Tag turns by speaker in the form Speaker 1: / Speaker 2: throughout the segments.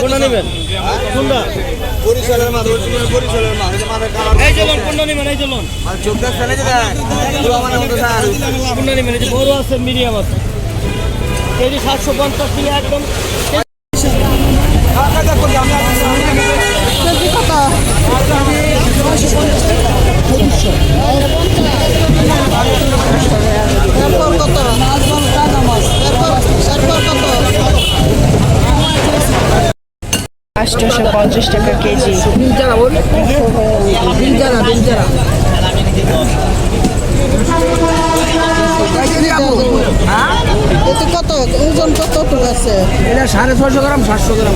Speaker 1: কোনটা নেবেন? কোনটা?
Speaker 2: বরিশালের মাছ original বরিশালের মাছ, এই যে মাথায় কালার।
Speaker 1: এই চলুন কোনটা নেবেন? এই চলুন
Speaker 2: আর চোখ দেখছেন এই পুরো আমার মতো স্যার।
Speaker 1: কোনটা নেবেন? এই বড় আছে মিডিয়াম আছে। কেজি সাতশো পঞ্চাশ একদম।
Speaker 3: পঞ্চাশ টাকা কেজি।
Speaker 4: কত? ওজন কত আছে?
Speaker 1: এটা সাড়ে ছশো গ্রাম সাতশো গ্রাম।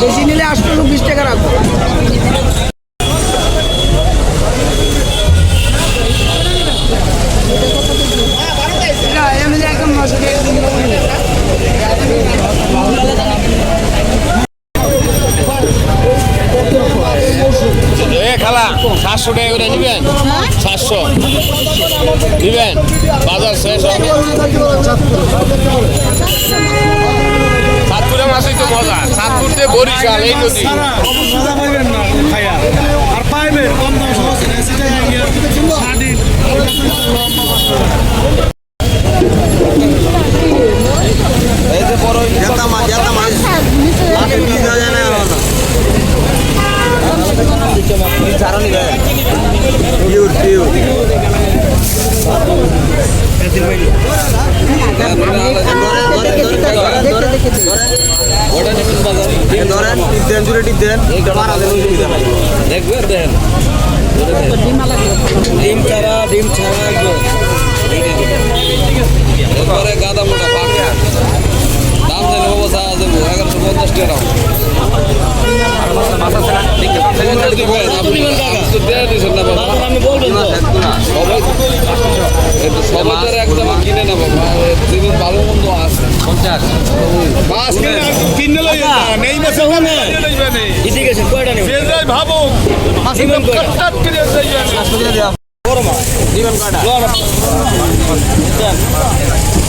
Speaker 1: বেশি নিলে আটশো বিশ টাকা রাখব।
Speaker 5: খালা, সাতশো টাকা করে নেবেন? সাতশো। নেবেন? বাজার শেষ হবে। সাতপুরে মাসেই তো মজা। সাতপুরতে বরিশাল, এই নদী
Speaker 6: মজা পাইবেন না খাইয়া আর পাইবেন কম দাম সহজ সেটাই স্বাধীন
Speaker 2: এই যে বড় জেতা মাছ, জেতা মাছ। মাছে বীজ দেওয়া যায় না এখনও। বীজ ছাড়া নিবে। Pure, pure। ধরেন, টিপ দেন, জুড়ে টিপ দেন। মারা দেন।
Speaker 1: ডিম ছাড়া ডিম ছাড়া একদম
Speaker 5: গাদা মোটা পাকা দাম পঞ্চাশ টাকা দেয়া দিয়েছেন না? বাবা একদম কিনে যেদিন ভালো মন্দ আছে। পঞ্চাশ মাছ কিনে
Speaker 6: কিনে নেই মাসে ভাবো টাট করে যাইবেন
Speaker 2: পাঁচশো দিয়ে দেওয়া।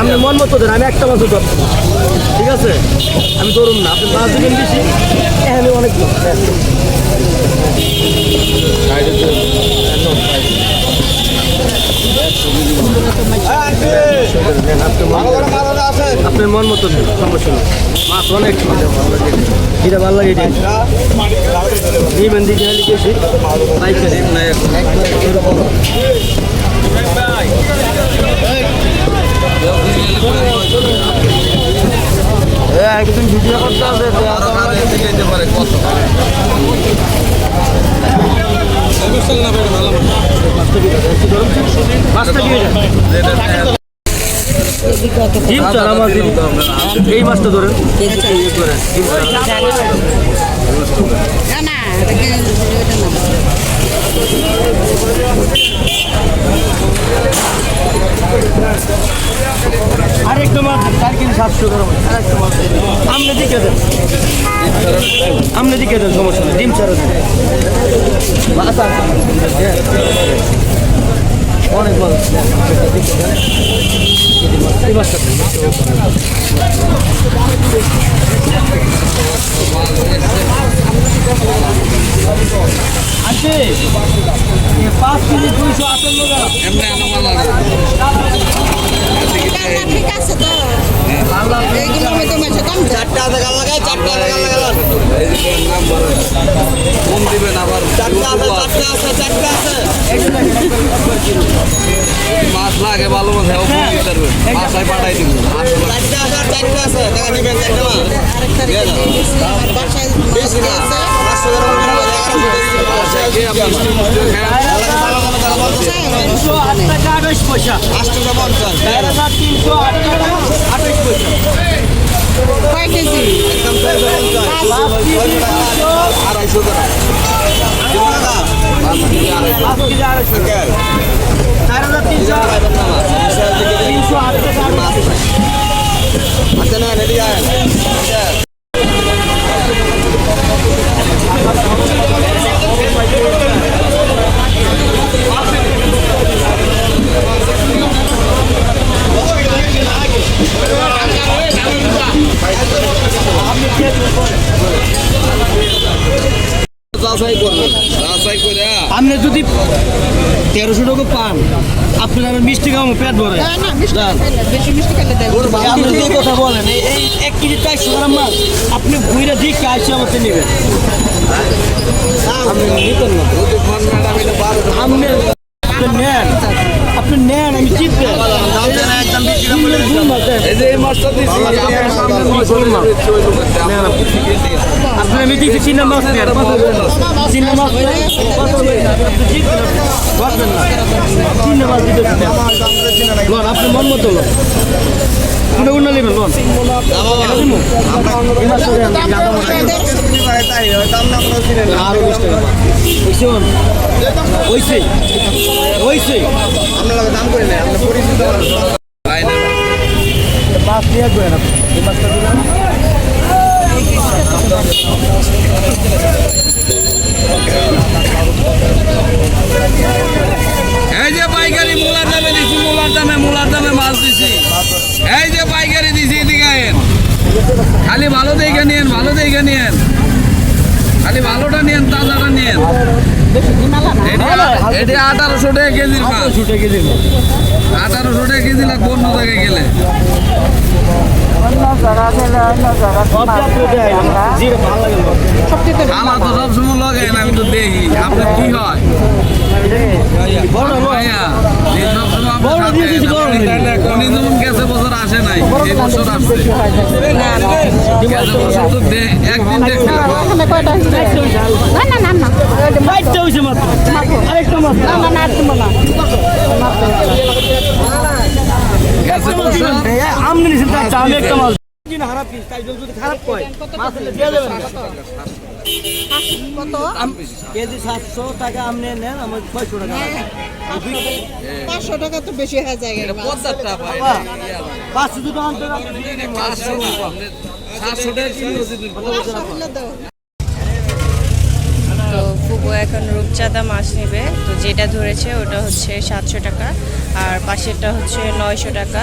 Speaker 1: আমি মন মতো দেন আমি একটা মাছ ধরবো ঠিক আছে? আমি ধরুন না, আপনি মাছ দিবেন বেশি। এখানে অনেক লোক। আপনার মন মতো সমস্যা মাছ অনেক ভালো লাগে দিবেন লিখেছি পাইকারি। একদিন ভিডিও করতে হবে মাছটা কি এটা? ডিম চারা মাছ দিন এই মাছটা ধরেন।
Speaker 4: না
Speaker 1: আরেকটা মাছ চার কেজি সাতশো গ্রাম আরেকটা মাছ। আমনে দিকে দেন। আমনে দিকে দেন, সমস্যা নেই। ডিম ছাড়া অনেক মাছ দেন। আছে এ পাঁচ কেজি দুইশো আটান্ন গ্রাম
Speaker 5: এমনি আনামা লাগে
Speaker 4: কান্না ঠিক আছে তো এইগুলোর মধ্যে মাসে কম যায়
Speaker 2: চারটা আছে গাল লাগায়, চারটা আছে গাল লাগালাম।
Speaker 5: কম দিবেন আবার
Speaker 2: চারটা আছে, চারটা আছে, চারটা আছে।
Speaker 5: মাছ লাগে ভালো মাছ হ্যাঁ ফোন দিতে পারবেন বাসায় পাঠাই দিব
Speaker 2: চারটা আছে চারটা আছে। টাকা চারটা মাছ। পঞ্চাশ।
Speaker 1: তিনশো আট টাকা
Speaker 2: একদম ছয়শো পঞ্চাশ আড়াইশো টাকা দিব কাকা
Speaker 1: পাঁচ কেজি আড়াইশো
Speaker 2: আঙ্কেল
Speaker 1: চার হাজার তিনশো তিনশো আটশো
Speaker 2: আচ্ছা না রেডি আয়
Speaker 1: তেরোশো টাকা পান। আপনার আমার মিষ্টি খাওয়া পেট ভরে। আপনি যে কথা বলেন এই এক কেজি চারশো গ্রাম মাছ আপনি ঘুরে দিয়ে চারশো আমাকে নেবেন? আপনি আপনি আপনি নেন। আপনি নেন আমি চিনতে
Speaker 2: দাম দেন একদম বিক্রি দাম বলে দিচ্ছি।
Speaker 5: এই যে এই মাছটা দিচ্ছি আপনার সামনে মাছ হলো না
Speaker 1: আপনার আমি দিচ্ছি চিন্তা মাছ নেন। চিন্তা মাছ জিতবেন আপনি। না। চিন্তা মাছ দিতে লোন আপনি মন মতো লোন। নেবেন লোন। আরও বিশ টাকা বুঝছেন ওইছে ওইছে
Speaker 2: আপনারা দাম করে নেয় আপনার পরিচিত।
Speaker 1: মাছ নিয়ে আসবেন আপনি এই মাছটা দিলাম
Speaker 5: এই যে পাইকারি মূলার দামে দিছি মূলার দামে মূলার দামে মাছ দিছি এই যে পাইকারি দিছি এদিকে আয়েন খালি ভালো দেখে নিয়েন ভালো দেখে নিয়েন খালি ভালোটা নিয়েন তাজাটা নিয়েন এটি- আঠারোশো টাকা কেজির মাছ আঠারোশো টাকা কেজি লাগবে অন্য জায়গায় গেলে। আমার তো সবসময় না আমি তো দেখি আপনার কি হয়। উনি যেমন গেছে বছর আসে নাই। এই বছর আসছে। একদিন দেখছিলাম
Speaker 4: এখানে কয়টা না না না না
Speaker 1: চারটে হইছে মাত্র? আরেকটা মাত্র।
Speaker 4: না না না আর দিব না।
Speaker 1: আমনি নিছেন চারটা আমি একটা মাছ খারাপ কি তাই যদি খারাপ কয় মাছ দিয়ে দেবেন
Speaker 4: কত
Speaker 1: কেজি সাতশো টাকা। আপনি নেন আমার ছয়শো টাকা।
Speaker 4: পাঁচশো টাকা। তো বেশি হয়ে যায়
Speaker 1: পাঁচশো দুটো আনতে হবে।
Speaker 5: পাঁচশো না সাতশো টাকা কিলো দিবেন
Speaker 4: পাঁচশো হলে দাও
Speaker 3: তো ফুবু এখন রূপচাঁদা মাছ নেবে। তো যেটা ধরেছে ওটা হচ্ছে সাতশো টাকা, আর পাশেরটা হচ্ছে নয়শো টাকা।